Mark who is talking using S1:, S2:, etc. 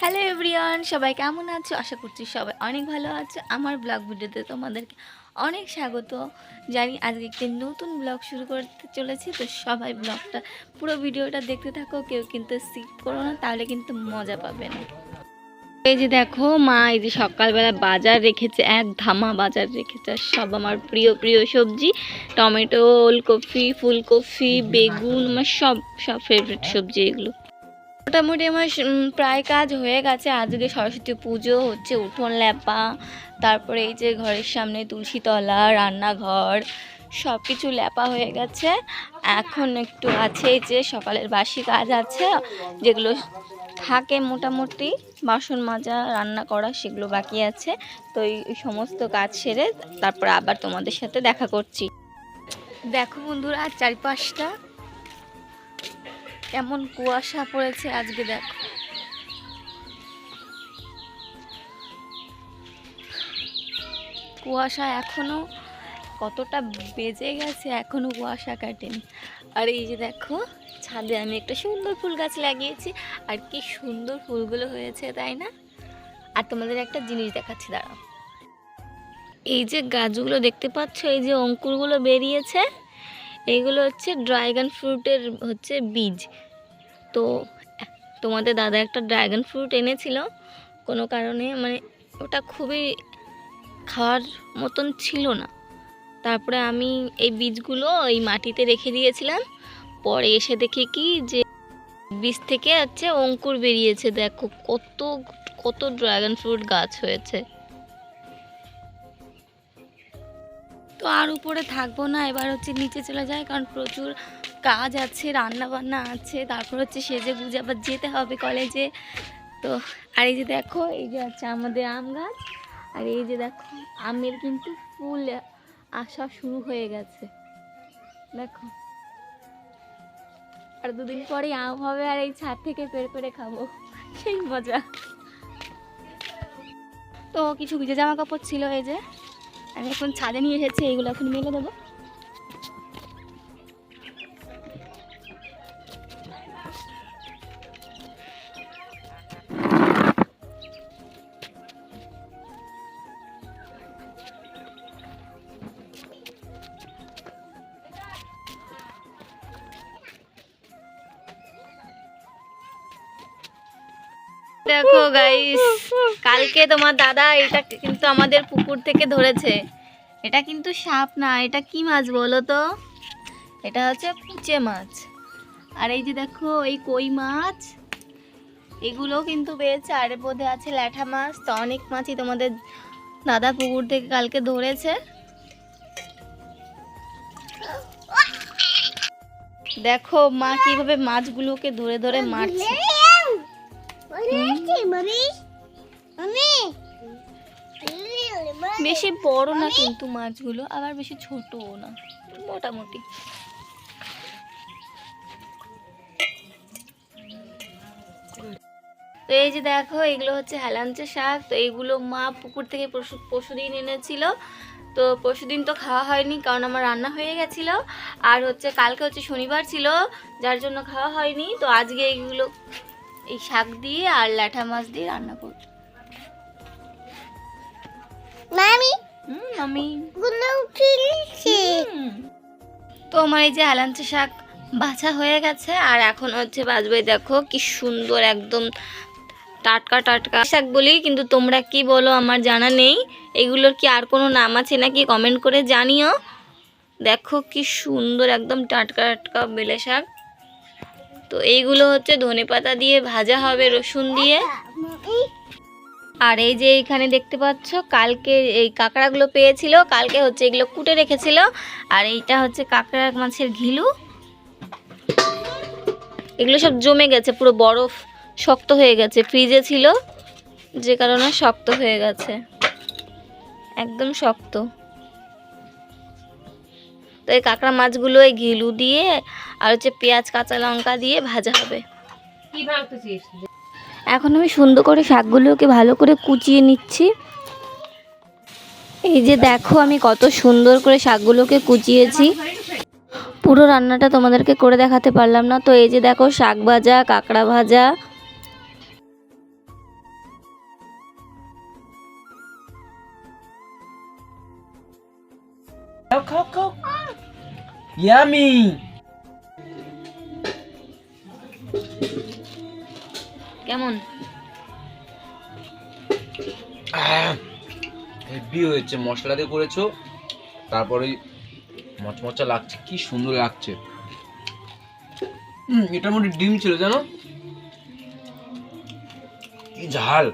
S1: Hello everyone সবাই কেমন আছো? আশা করছি সবাই অনেক ভালো আছে। আমার ব্লগ ভিডিওতে তোমাদেরকে অনেক স্বাগত জানি। আজকে একটি নতুন ব্লগ শুরু করতে চলেছি। তো সবাই ব্লগটা পুরো ভিডিওটা দেখতে থাকো। কেউ কিন্তু স্কিপ করো না, তাহলে কিন্তু মজা পাবে না। এই যে দেখো, মা এই যে সকালবেলা বাজার রেখেছে, এক ধামা বাজার রেখেছে। সব আমার প্রিয় প্রিয় সবজি। টমেটো, ওলকপি, ফুলকপি, বেগুন, আমার সব সব ফেভারিট সবজি এগুলো। মোটামুটি আমার প্রায় কাজ হয়ে গেছে। আজকে সরস্বতী পুজো হচ্ছে, উঠোন ল্যাপা, তারপরে এই যে ঘরের সামনে তুলসীতলা রান্নাঘর সব কিছু ল্যাপা হয়ে গেছে। এখন একটু আছে যে সকালের বাসি কাজ আছে, যেগুলো থাকে মোটামুটি। বাসন মাজা, রান্না করা সেগুলো বাকি আছে। তো এই সমস্ত কাজ সেরে তারপর আবার তোমাদের সাথে দেখা করছি। দেখো বন্ধুরা, চারিপাশটা কেমন কুয়াশা পড়েছে আজকে দেখো। কুয়াশা এখনও কতটা বেজে গেছে, এখনও কুয়াশা কাটেনি। আর এই যে দেখো, ছাদে আমি একটা সুন্দর ফুল গাছ লাগিয়েছি। আর কি সুন্দর ফুলগুলো হয়েছে, তাই না? আর তোমাদের একটা জিনিস দেখাচ্ছি, দাঁড়াও। এই যে গাছগুলো দেখতে পাচ্ছ, এই যে অঙ্কুরগুলো বেরিয়েছে এইগুলো হচ্ছে ড্রাগন ফ্রুটের হচ্ছে বীজ। তো তোমাদের দাদা একটা ড্রাগন ফ্রুট এনেছিল। কোনো কারণে মানে ওটা খুবই খাওয়ার মতন ছিল না। তারপরে আমি এই বীজগুলো এই মাটিতে রেখে দিয়েছিলাম। পরে এসে দেখি কি যে বীজ থেকে হচ্ছে অঙ্কুর বেরিয়েছে। দেখো কত কত ড্রাগন ফ্রুট গাছ হয়েছে। তো আর উপরে থাকব না, এবার হচ্ছে নিচে চলে যায় কারণ প্রচুর কাজ আছে রান্না বান্না আছে, তারপর হচ্ছে সেজে গুজে আবার যেতে হবে কলেজে। তো, আর এই যে দেখো, এই যে হচ্ছে আমাদের আম গাছ, আর এই যে দেখো, আমের কিন্তু ফুল আসা শুরু হয়ে গেছে। দেখো। আর দুদিন পরে আম হবে, আর এই ছাদ থেকে পেরে পেরে খাব। সেই মজা। তো কিছু ভিজে জামা কাপড় ছিল এই যে। আমি এখন ছাদে নিয়ে এসেছি এইগুলো এখন মেলে দেবো। দেখো গাইস কালকে তোমার দাদা এটা কিন্তু আমাদের পুকুর থেকে ধরেছে। এটা কিন্তু সাপ না, এটা কি মাছ বলো তো? এটা হচ্ছে কুচে মাছ। আর এই যে দেখো, এই কই মাছ, এগুলো কিন্তু পেয়েছে আর এর মধ্যে আছে ল্যাঠা মাছ। তো অনেক মাছই তোমাদের দাদা পুকুর থেকে কালকে ধরেছে। দেখো মা কীভাবে মাছগুলোকে ধরে ধরে মারছে। বেশি বড় না কিন্তু মাছগুলো আবার বেশি ছোটও না মোটামুটি। তো এই যে দেখো এগুলো হচ্ছে হেলাঞ্চে শাক তো এইগুলো মা পুকুর থেকে পরশু পরশুদিন এনেছিল। তো পরশুদিন তো খাওয়া হয়নি কারণ আমার রান্না হয়ে গেছিল। আর হচ্ছে কালকে হচ্ছে শনিবার ছিল যার জন্য খাওয়া হয়নি। তো আজকে এইগুলো এই শাক দিয়ে আর ল্যাঠা মাছ দিয়ে রান্না করব।
S2: মামি?
S1: হুম আমি
S2: গুলো
S1: তো আমার এই যে হেলাঞ্চে শাক বাছা হয়ে গেছে আর এখন হচ্ছে বাজবে দেখো কি সুন্দর একদম টাটকা টাটকা শাক বলি কিন্তু তোমরা কি বলো আমার জানা নেই। এগুলোর কি আর কোনো নাম আছে নাকি কমেন্ট করে জানিও। দেখো কি সুন্দর একদম টাটকা টাটকা বেলে শাক। তো এইগুলো হচ্ছে ধনেপাতা দিয়ে ভাজা হবে রসুন দিয়ে। আর এই যে এখানে দেখতে পাচ্ছ, কালকে এই কাঁকড়াগুলো পেয়েছিল, কালকে হচ্ছে এগুলো কুটে রেখেছিল। আর এইটা হচ্ছে কাঁকড়া মাছের ঘিলু। এগুলো সব জমে গেছে, পুরো বরফ শক্ত হয়ে গেছে, ফ্রিজে ছিল। যে কারণে শক্ত হয়ে গেছে। একদম শক্ত। তো এই কাঁকড়া মাছগুলো এই ঘিলু দিয়ে আর হচ্ছে পেঁয়াজ কাঁচা লঙ্কা দিয়ে ভাজা হবে। এখন আমি সুন্দর করে শাকগুলোকে ভালো করে কুচিয়ে নিচ্ছি। এই যে দেখো আমি কত সুন্দর করে শাকগুলোকে কুচিয়েছি। পুরো রান্নাটা তোমাদেরকে করে দেখাতে পারলাম না। তো এই যে দেখো শাক ভাজা কাঁকড়া ভাজা
S3: খাও খাও খাও ইয়ামি
S1: কেমন?
S3: হেভি হয়েছে। মশলা দিয়ে করেছ। তারপরে মচমচা লাগছে। কি সুন্দর লাগছে। হুম এটার মধ্যে ডিম ছিল জানো? কি ঝাল।